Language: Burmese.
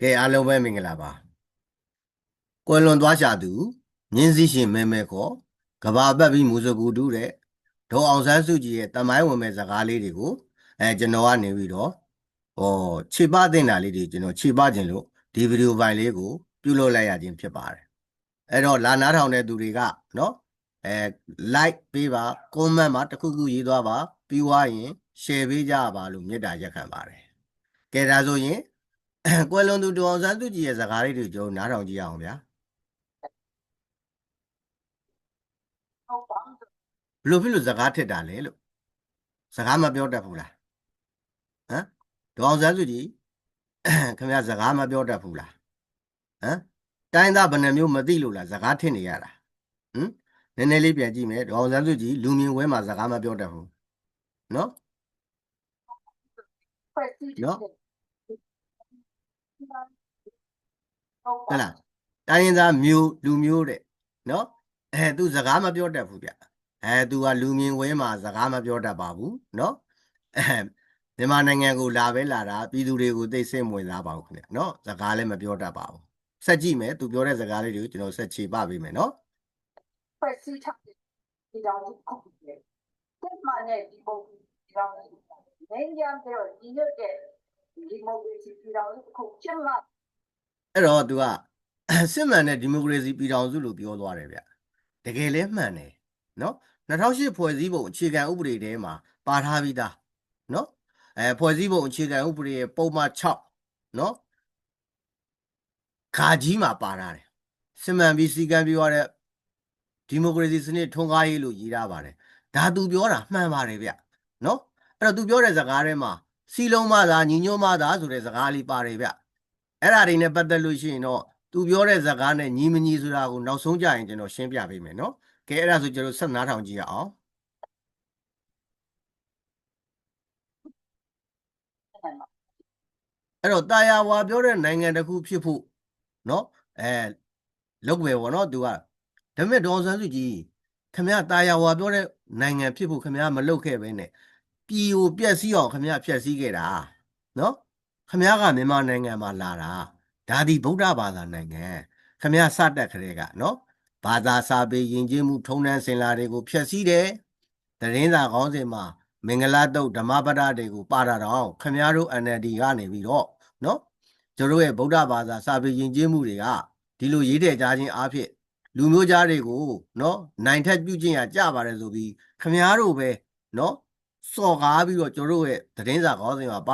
ကဲအားလုံးပဲမင်္ဂလာပါကွယ်လွန်သွားရှာသူမြင်းစည်းရှင်မဲမဲခေါ်ကဘာပတ်ပြီးမူစကူတူးတဲ့ဒေါ်အောင်ဆန်းစုကြည်ရဲ့တမိုင်းဝင်မဲ့စကားလေးတွေကိုအဲကျွန်တော်ကနေပြီးတော့ဟောခြေပတင်တာလေးတွေကျွန်တော်ခြေပခြင်းလို့ဒီဗီဒီယိုဖိုင်လေးကို ပြုလုပ်လိုက်ရခြင်းဖြစ်ပါတယ်အဲ့တော့လာနားထောင်တဲ့သူတွေကနော်အဲ like ပေးပါ comment မှာတစ်ခုခုရေးသွားပါပြီးွားရင် share ပေးကြပါလို့မေတ္တာရက်ခံပါတယ်ကဲဒါဆိုရင် ကွယ်လွန်သူဒေါ်အောင်ဆန်းစုကြည်ရဲ့စကားလေးတွေကျွန်တော်နားထောင်ကြည့်ရအောင်ဗျာဟုတ်ပါဘလို့ဖြစ်လို့စကားထစ်တာလဲလို့စကားမပြောတတ်ဘူးလားဟမ်ဒေါ်အောင်ဆန်းစုကြည်ခင်ဗျာစကားမပြောတတ်ဘူးလားဟမ်တိုင်းသားဘယ်နှမျိုးမသိလို့လားစကားထစ်နေရတာဟမ်နည်းနည်းလေးပြန်ကြည့်မယ်ဒေါ်အောင်ဆန်းစုကြည်လူမြင်ဝဲမှာစကားမပြောတတ်ဘူးနော်ဖွဲ့စည်းနော် ဟုတ်ဟဲ့လားတိုင်းရင်းသားမျိုးလူမျိုးတဲ့နော်အဲသူစကားမပြောတတ်ဘူးဗျအဲသူကလူမြင်ဝဲမှာစကားမပြောတတ်ပါဘူးနော်အဲမြန်မာနိုင်ငံကိုလာပဲလာတာပြည်သူတွေကိုသိစိတ်မဝင်စားပါဘူးခင်ဗျနော်စကားလည်းမပြောတတ်ပါဘူးဆက်ကြည့်မယ်သူပြောတဲ့စကားလေးတွေကိုကျွန်တော်ဆက်ခြေပပေးမယ်နော်ဖွဲ့စည်းထားဒီတော့ခုပဲတက်မှနဲ့ဒီပုံဒီတော့နေကြတယ်ဒီရတဲ့ ဒီမိုကရေစီပြည်တော်ခုကျမအဲ့တော့သူကစစ်မှန်တဲ့ဒီမိုကရေစီပြည်ထောင်စုလို့ပြောသွားတယ်ဗျတကယ်လဲမှန်တယ်နော်2008ဖွဲ့စည်းပုံအခြေခံဥပဒေထဲမှာပါထားပြီးသားနော်အဲဖွဲ့စည်းပုံအခြေခံဥပဒေရဲ့ပုံမှန်6နော်ခါကြီးမှာပါထားတယ်စစ်မှန်ပြီးစီကံပြောရတဲ့ဒီမိုကရေစီစနစ်ထွန်းကားရေးလို့ရေးထားပါတယ်ဒါသူပြောတာမှန်ပါတယ်ဗျနော်အဲ့တော့သူပြောတဲ့စကားထဲမှာ စီလုံးမသာညီညွတ်မသာဆိုတဲ့စကားလေးပါတယ်ဗျ အဲ့ဒါတွေနဲ့ပတ်သက်လို့ရှိရင်တော့သူပြောတဲ့ဇာတ်ကားနဲ့ညီမညီဆိုတာကိုနောက်ဆုံးကြရင်ကျွန်တော်ရှင်းပြပေးမယ်နော်ကဲအဲ့ဒါဆိုကျွန်တော်ဆက်နားထောင်ကြည့်ရအောင် အဲ့တော့တာယာဝါပြောတဲ့နိုင်ငံတစ်ခုဖြစ်ဖို့เนาะအဲလုပ်ပဲပေါ့เนาะသူကဒါပေမဲ့ဒေါအောင်ဆန်းစုကြည်ခမရတာယာဝါပြောတဲ့နိုင်ငံဖြစ်ဖို့ခမရမလုပ်ခဲ့ပဲနဲ့ ပြည်ကိုပြက်စီးအောင်ခမရဖြက်စီးခဲ့တာနော်ခမရကမြန်မာနိုင်ငံမှာလာတာဒါဒီဗုဒ္ဓဘာသာနိုင်ငံခမရစတတ်ခရဲကနော်ဘာသာစာပေယဉ်ကျေးမှုထုံးတမ်းစင်လာတွေကိုဖြက်စီးတယ်တရင်သာကောင်းစင်မှာမင်္ဂလာတုတ်ဓမ္မပဒတွေကိုပါတာတော့ခမရတို့ NLD ကနေပြီးတော့နော်ကျွန်တော်ရဲ့ဗုဒ္ဓဘာသာစာပေယဉ်ကျေးမှုတွေကဒီလိုရေးတဲ့ကြားချင်းအားဖြင့်လူမျိုးကြားတွေကိုနော်နိုင်ထက်ပြုကျင့်ရကြပါတယ်ဆိုပြီးခမရတို့ပဲနော် စော်ကားပြီးတော့ကျွန်တော်တို့ရဲ့သတင်းစာခေါင်းစဉ်မှာပါ